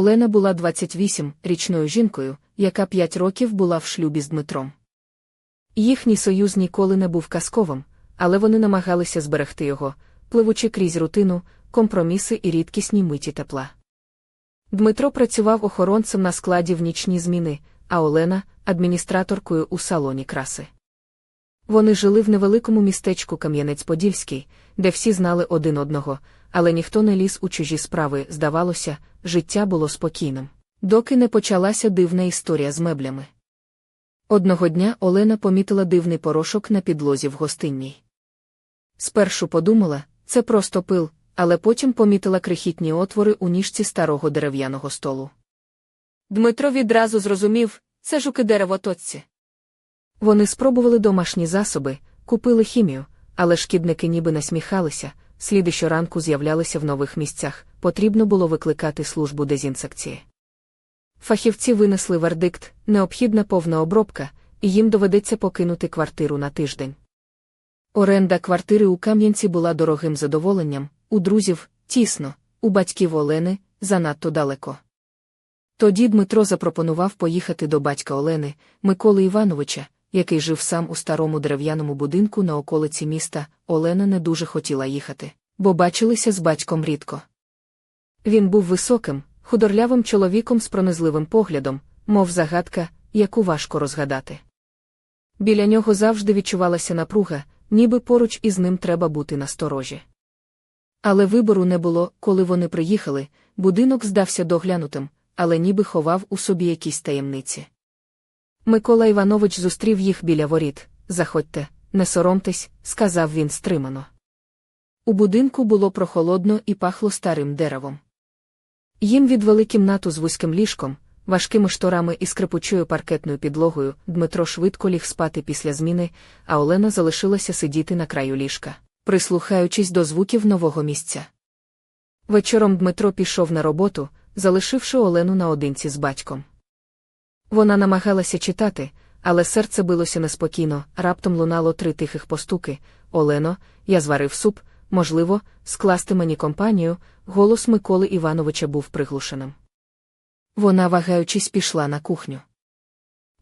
Олена була 28 річною жінкою, яка 5 років була в шлюбі з Дмитром. Їхній союз ніколи не був казковим, але вони намагалися зберегти його, пливучи крізь рутину, компроміси і рідкісні миті тепла. Дмитро працював охоронцем на складі в нічні зміни, а Олена адміністраторкою у салоні краси. Вони жили в невеликому містечку Кам'янець-Подільський, де всі знали один одного, але ніхто не ліз у чужі справи, здавалося, життя було спокійним. Доки не почалася дивна історія з меблями. Одного дня Олена помітила дивний порошок на підлозі в гостинній. Спершу подумала, це просто пил, але потім помітила крихітні отвори у ніжці старого дерев'яного столу. Дмитро відразу зрозумів це жуки деревоточці. Вони спробували домашні засоби, купили хімію, але шкідники ніби насміхалися, сліди щоранку з'являлися в нових місцях, потрібно було викликати службу дезінсекції. Фахівці винесли вердикт, необхідна повна обробка, і їм доведеться покинути квартиру на тиждень. Оренда квартири у Кам'янці була дорогим задоволенням, у друзів тісно, у батьків Олени занадто далеко. Тоді Дмитро запропонував поїхати до батька Олени, Миколи Івановича, який жив сам у старому дерев'яному будинку на околиці міста. Олена не дуже хотіла їхати, бо бачилися з батьком рідко. Він був високим, худорлявим чоловіком з пронизливим поглядом, мов загадка, яку важко розгадати. Біля нього завжди відчувалася напруга, ніби поруч із ним треба бути насторожі. Але вибору не було, коли вони приїхали, будинок здався доглянутим, але ніби ховав у собі якісь таємниці. Микола Іванович зустрів їх біля воріт. Заходьте, не соромтесь, сказав він стримано. У будинку було прохолодно і пахло старим деревом. Їм відвели кімнату з вузьким ліжком, важкими шторами і скрипучою паркетною підлогою. Дмитро швидко ліг спати після зміни, а Олена залишилася сидіти на краю ліжка, прислухаючись до звуків нового місця. Вечором Дмитро пішов на роботу, залишивши Олену наодинці з батьком. Вона намагалася читати, але серце билося неспокійно, раптом лунало три тихих постуки. Олено, я зварив суп, можливо, скласти мені компанію, голос Миколи Івановича був приглушеним. Вона, вагаючись, пішла на кухню.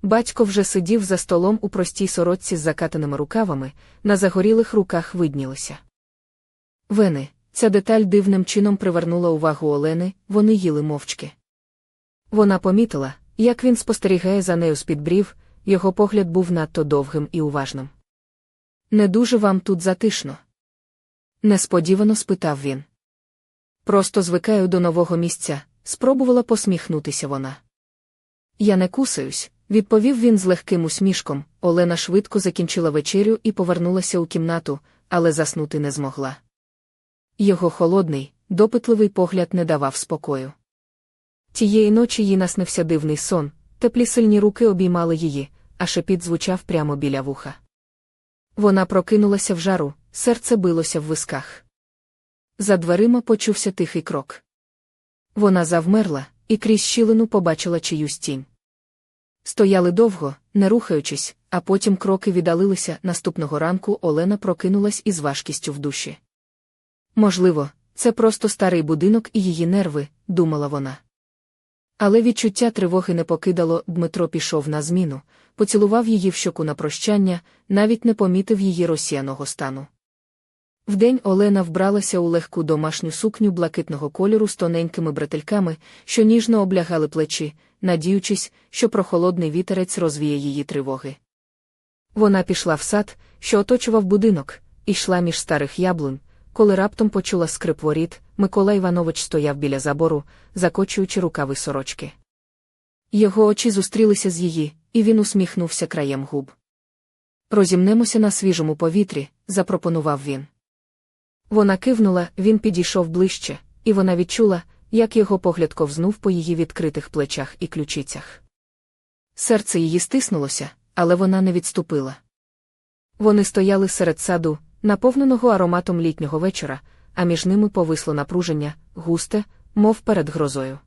Батько вже сидів за столом у простій сорочці з закатаними рукавами, на загорілих руках виднілося. Вени, ця деталь дивним чином привернула увагу Олени, вони їли мовчки. Вона помітила, як він спостерігає за нею з-під брів, його погляд був надто довгим і уважним. Не дуже вам тут затишно? Несподівано спитав він. Просто звикаю до нового місця, спробувала посміхнутися вона. Я не кусаюсь, відповів він з легким усмішком. Олена швидко закінчила вечерю і повернулася у кімнату, але заснути не змогла. Його холодний, допитливий погляд не давав спокою. Тієї ночі їй наснився дивний сон, теплі сильні руки обіймали її, а шепіт звучав прямо біля вуха. Вона прокинулася в жару, серце билося в висках. За дверима почувся тихий крок. Вона завмерла і крізь щілину побачила чиюсь тінь. Стояли довго, не рухаючись, а потім кроки віддалилися. Наступного ранку Олена прокинулась із важкістю в душі. Можливо, це просто старий будинок і її нерви, думала вона. Але відчуття тривоги не покидало, Дмитро пішов на зміну, поцілував її в щоку на прощання, навіть не помітив її розсіяного стану. Вдень Олена вбралася у легку домашню сукню блакитного кольору з тоненькими бретельками, що ніжно облягали плечі, надіючись, що прохолодний вітерець розвіє її тривоги. Вона пішла в сад, що оточував будинок, і йшла між старих яблунь, коли раптом почула скрип воріт, Микола Іванович стояв біля забору, закочуючи рукави сорочки. Його очі зустрілися з її, і він усміхнувся краєм губ. Розімнемося на свіжому повітрі, запропонував він. Вона кивнула, він підійшов ближче, і вона відчула, як його погляд ковзнув по її відкритих плечах і ключицях. Серце її стиснулося, але вона не відступила. Вони стояли серед саду, наповненого ароматом літнього вечора, а між ними повисло напруження, густе, мов перед грозою.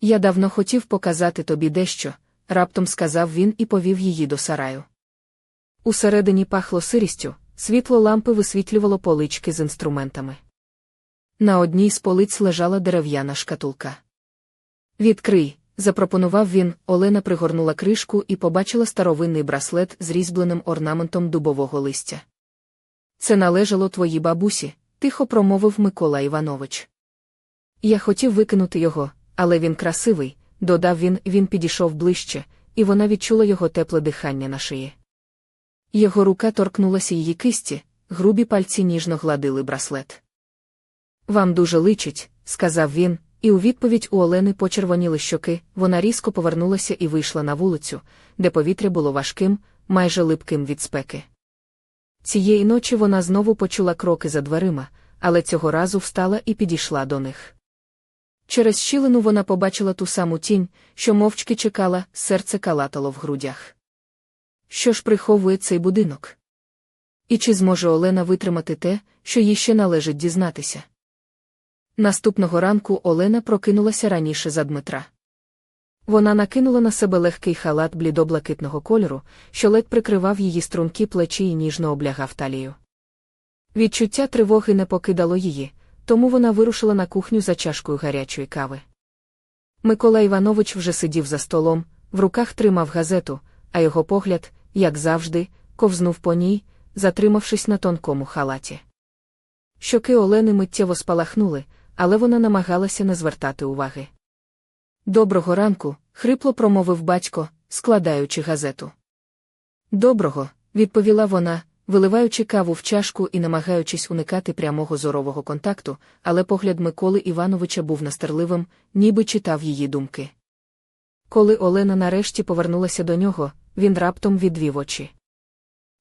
Я давно хотів показати тобі дещо, раптом сказав він і повів її до сараю. Усередині пахло сирістю, світло лампи висвітлювало полички з інструментами. На одній з полиць лежала дерев'яна шкатулка. Відкрий, запропонував він. Олена пригорнула кришку і побачила старовинний браслет з різьбленим орнаментом дубового листя. Це належало твоїй бабусі, тихо промовив Микола Іванович. Я хотів викинути його, але він красивий, додав він, він підійшов ближче, і вона відчула його тепле дихання на шиї. Його рука торкнулася її кисті, грубі пальці ніжно гладили браслет. Вам дуже личить, сказав він, і у відповідь у Олени почервоніли щоки, вона різко повернулася і вийшла на вулицю, де повітря було важким, майже липким від спеки. Цієї ночі вона знову почула кроки за дверима, але цього разу встала і підійшла до них. Через щілину вона побачила ту саму тінь, що мовчки чекала, серце калатало в грудях. Що ж приховує цей будинок? І чи зможе Олена витримати те, що їй ще належить дізнатися? Наступного ранку Олена прокинулася раніше за Дмитра. Вона накинула на себе легкий халат блідоблакитного кольору, що ледь прикривав її стрункі плечі і ніжно облягав талію. Відчуття тривоги не покидало її, тому вона вирушила на кухню за чашкою гарячої кави. Микола Іванович вже сидів за столом, в руках тримав газету, а його погляд, як завжди, ковзнув по ній, затримавшись на тонкому халаті. Щоки Олени миттєво спалахнули, але вона намагалася не звертати уваги. Доброго ранку, хрипло промовив батько, складаючи газету. Доброго, відповіла вона, виливаючи каву в чашку і намагаючись уникати прямого зорового контакту, але погляд Миколи Івановича був настерливим, ніби читав її думки. Коли Олена нарешті повернулася до нього, він раптом відвів очі.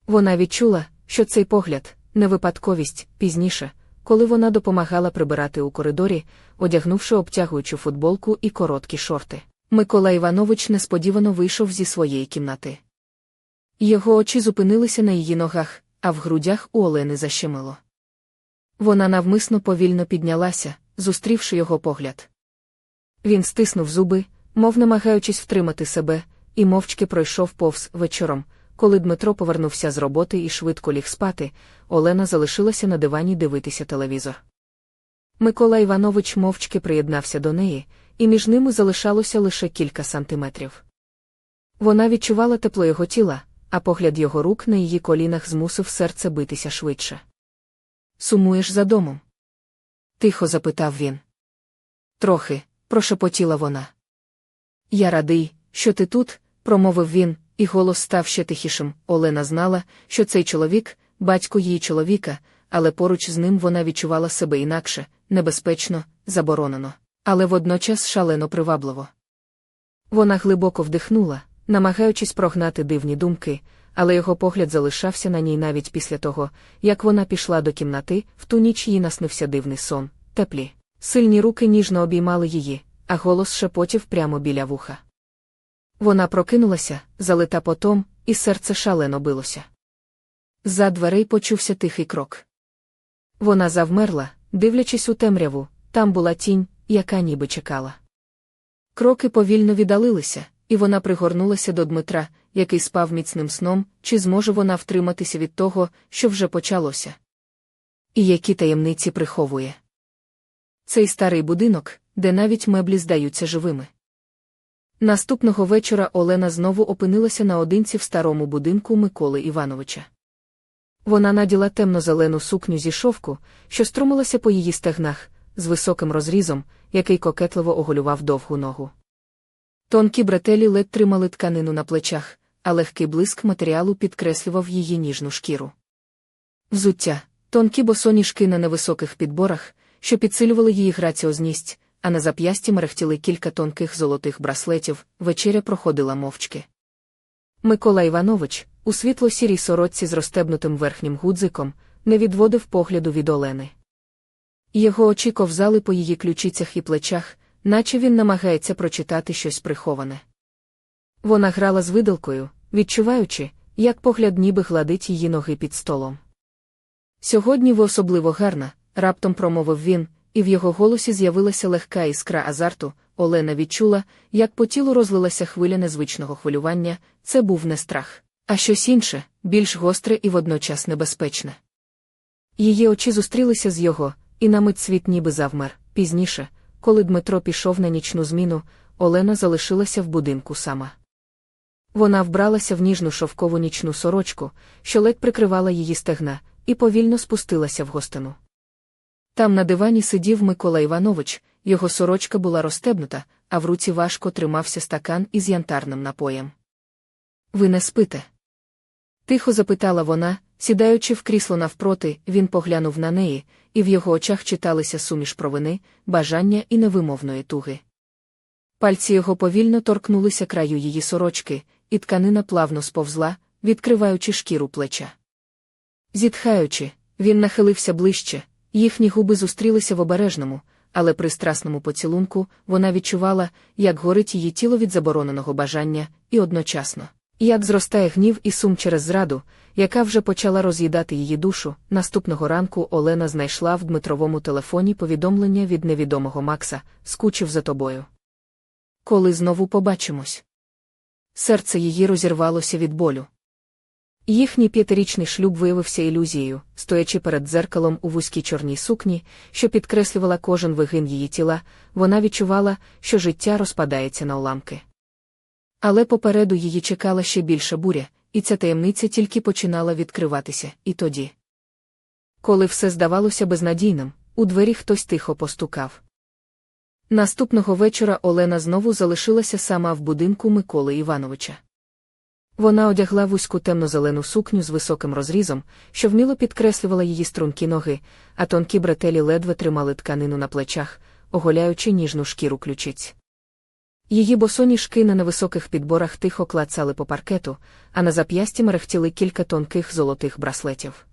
Вона відчула, що цей погляд не випадковість пізніше, коли вона допомагала прибирати у коридорі, одягнувши обтягуючу футболку і короткі шорти. Микола Іванович несподівано вийшов зі своєї кімнати. Його очі зупинилися на її ногах, а в грудях у Олени защемило. Вона навмисно повільно піднялася, зустрівши його погляд. Він стиснув зуби, мов намагаючись втримати себе, і мовчки пройшов повз вечором. Коли Дмитро повернувся з роботи і швидко ліг спати, Олена залишилася на дивані дивитися телевізор. Микола Іванович мовчки приєднався до неї, і між ними залишалося лише кілька сантиметрів. Вона відчувала тепло його тіла, а погляд його рук на її колінах змусив серце битися швидше. Сумуєш за домом? Тихо запитав він. Трохи, прошепотіла вона. Я радий, що ти тут, промовив він, і голос став ще тихішим. Олена знала, що цей чоловік, батько її чоловіка, але поруч з ним вона відчувала себе інакше, небезпечно, заборонено, але водночас шалено привабливо. Вона глибоко вдихнула, намагаючись прогнати дивні думки, але його погляд залишався на ній навіть після того, як вона пішла до кімнати, в ту ніч їй наснився дивний сон, теплі. Сильні руки ніжно обіймали її, а голос шепотів прямо біля вуха. Вона прокинулася, залита потом, і серце шалено билося. За дверей почувся тихий крок. Вона завмерла, дивлячись у темряву, там була тінь, яка ніби чекала. Кроки повільно віддалилися, і вона пригорнулася до Дмитра, який спав міцним сном, чи зможе вона втриматися від того, що вже почалося. І які таємниці приховує. Цей старий будинок, де навіть меблі здаються живими. Наступного вечора Олена знову опинилася наодинці в старому будинку Миколи Івановича. Вона наділа темно-зелену сукню зі шовку, що струмилася по її стегнах, з високим розрізом, який кокетливо оголював довгу ногу. Тонкі бретелі ледь тримали тканину на плечах, а легкий блиск матеріалу підкреслював її ніжну шкіру. Взуття, тонкі босоніжки на невисоких підборах, що підсилювали її граціозність, а на зап'ясті мерехтіли кілька тонких золотих браслетів, вечеря проходила мовчки. Микола Іванович, у світло сірій сорочці з розтебнутим верхнім гудзиком, не відводив погляду від Олени. Його очі ковзали по її ключицях і плечах, наче він намагається прочитати щось приховане. Вона грала з видалкою, відчуваючи, як погляд ніби гладить її ноги під столом. Сьогодні ви особливо гарна, раптом промовив він, і в його голосі з'явилася легка іскра азарту. Олена відчула, як по тілу розлилася хвиля незвичного хвилювання, це був не страх, а щось інше, більш гостре і водночас небезпечне. Її очі зустрілися з його, і на мить світ ніби завмер. Пізніше, коли Дмитро пішов на нічну зміну, Олена залишилася в будинку сама. Вона вбралася в ніжну шовкову нічну сорочку, що ледь прикривала її стегна, і повільно спустилася в гостину. Там на дивані сидів Микола Іванович, його сорочка була розстебнута, а в руці важко тримався стакан із янтарним напоєм. Ви не спите? Тихо запитала вона, сідаючи в крісло навпроти, він поглянув на неї, і в його очах читалися суміш провини, бажання і невимовної туги. Пальці його повільно торкнулися краю її сорочки, і тканина плавно сповзла, відкриваючи шкіру плеча. Зітхаючи, він нахилився ближче, їхні губи зустрілися в обережному, але при страсному поцілунку вона відчувала, як горить її тіло від забороненого бажання, і одночасно. Як зростає гнів і сум через зраду, яка вже почала роз'їдати її душу, наступного ранку Олена знайшла в Дмитровому телефоні повідомлення від невідомого Макса, скучив за тобою. Коли знову побачимось. Серце її розірвалося від болю. Їхній п'ятирічний шлюб виявився ілюзією, стоячи перед дзеркалом у вузькій чорній сукні, що підкреслювала кожен вигин її тіла, вона відчувала, що життя розпадається на уламки. Але попереду її чекала ще більша буря, і ця таємниця тільки починала відкриватися, і тоді. Коли все здавалося безнадійним, у двері хтось тихо постукав. Наступного вечора Олена знову залишилася сама в будинку Миколи Івановича. Вона одягла вузьку темно-зелену сукню з високим розрізом, що вміло підкреслювала її стрункі ноги, а тонкі бретелі ледве тримали тканину на плечах, оголяючи ніжну шкіру ключиць. Її босоні шкини на високих підборах тихо клацали по паркету, а на зап'ясті мерехтіли кілька тонких золотих браслетів.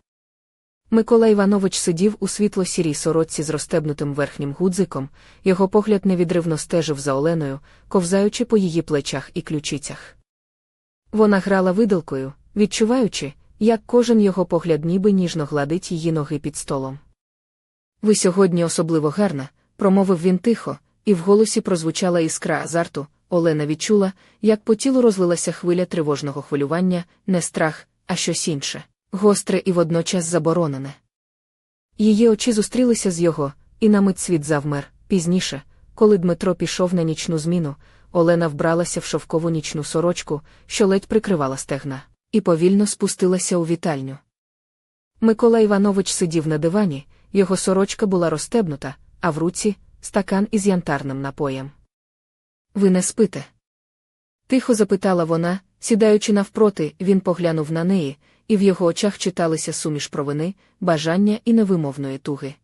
Микола Іванович сидів у світло-сірій сорочці з розстебнутим верхнім гудзиком, його погляд невідривно стежив за Оленою, ковзаючи по її плечах і ключицях. Вона грала видалкою, відчуваючи, як кожен його погляд ніби ніжно гладить її ноги під столом. Ви сьогодні особливо гарна, промовив він тихо, і в голосі прозвучала іскра азарту. Олена відчула, як по тілу розлилася хвиля тривожного хвилювання, не страх, а щось інше, гостре і водночас заборонене. Її очі зустрілися з його, і на мить світ завмер. Пізніше, коли Дмитро пішов на нічну зміну, Олена вбралася в шовкову нічну сорочку, що ледь прикривала стегна, і повільно спустилася у вітальню. Микола Іванович сидів на дивані, його сорочка була розстебнута, а в руці стакан із янтарним напоєм. Ви не спите? Тихо запитала вона, сідаючи навпроти, він поглянув на неї, і в його очах читалися суміш провини, бажання і невимовної туги.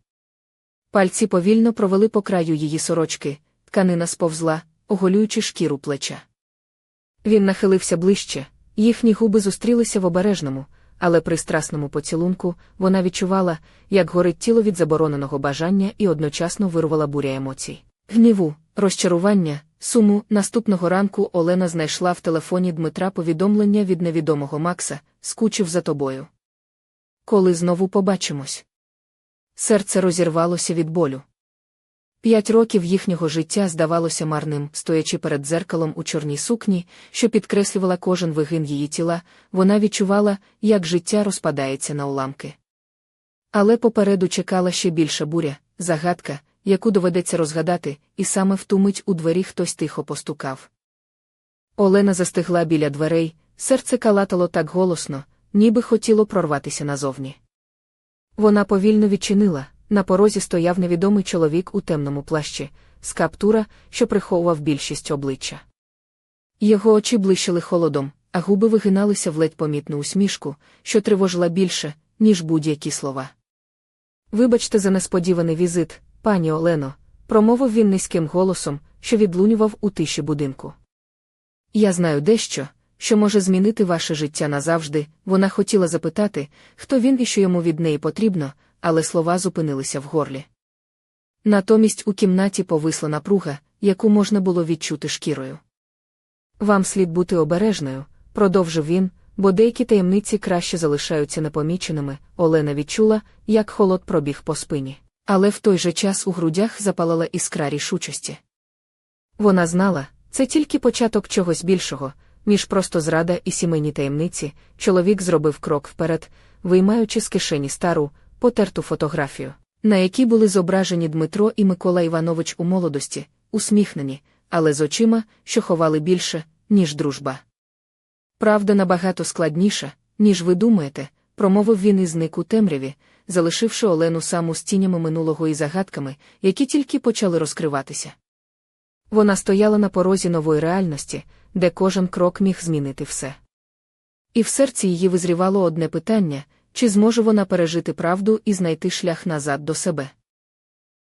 Пальці повільно провели по краю її сорочки, тканина сповзла, оголюючи шкіру плеча. Він нахилився ближче, їхні губи зустрілися в обережному, але при страсному поцілунку вона відчувала, як горить тіло від забороненого бажання і одночасно вирвала буря емоцій. Гніву, розчарування, суму наступного ранку Олена знайшла в телефоні Дмитра повідомлення від невідомого Макса, скучив за тобою. Коли знову побачимось. Серце розірвалося від болю. П'ять років їхнього життя здавалося марним, стоячи перед дзеркалом у чорній сукні, що підкреслювала кожен вигин її тіла, вона відчувала, як життя розпадається на уламки. Але попереду чекала ще більша буря, загадка, яку доведеться розгадати, і саме в ту мить у двері хтось тихо постукав. Олена застигла біля дверей, серце калатало так голосно, ніби хотіло прорватися назовні. Вона повільно відчинила. На порозі стояв невідомий чоловік у темному плащі, з каптура, що приховував більшість обличчя. Його очі блищили холодом, а губи вигиналися в ледь помітну усмішку, що тривожила більше, ніж будь-які слова. Вибачте за несподіваний візит, пані Олено, промовив він низьким голосом, що відлунював у тиші будинку. Я знаю дещо, що може змінити ваше життя назавжди. Вона хотіла запитати, хто він і що йому від неї потрібно, але слова зупинилися в горлі. Натомість у кімнаті повисла напруга, яку можна було відчути шкірою. Вам слід бути обережною, продовжив він, бо деякі таємниці краще залишаються непоміченими. Олена відчула, як холод пробіг по спині. Але в той же час у грудях запалала іскра рішучості. Вона знала, це тільки початок чогось більшого, між просто зрада і сімейні таємниці, чоловік зробив крок вперед, виймаючи з кишені стару, потерту фотографію, на якій були зображені Дмитро і Микола Іванович у молодості, усміхнені, але з очима, що ховали більше, ніж дружба. Правда набагато складніша, ніж ви думаєте, промовив він і зник у темряві, залишивши Олену саму з тінями минулого і загадками, які тільки почали розкриватися. Вона стояла на порозі нової реальності, де кожен крок міг змінити все. І в серці її визрівало одне питання чи зможе вона пережити правду і знайти шлях назад до себе.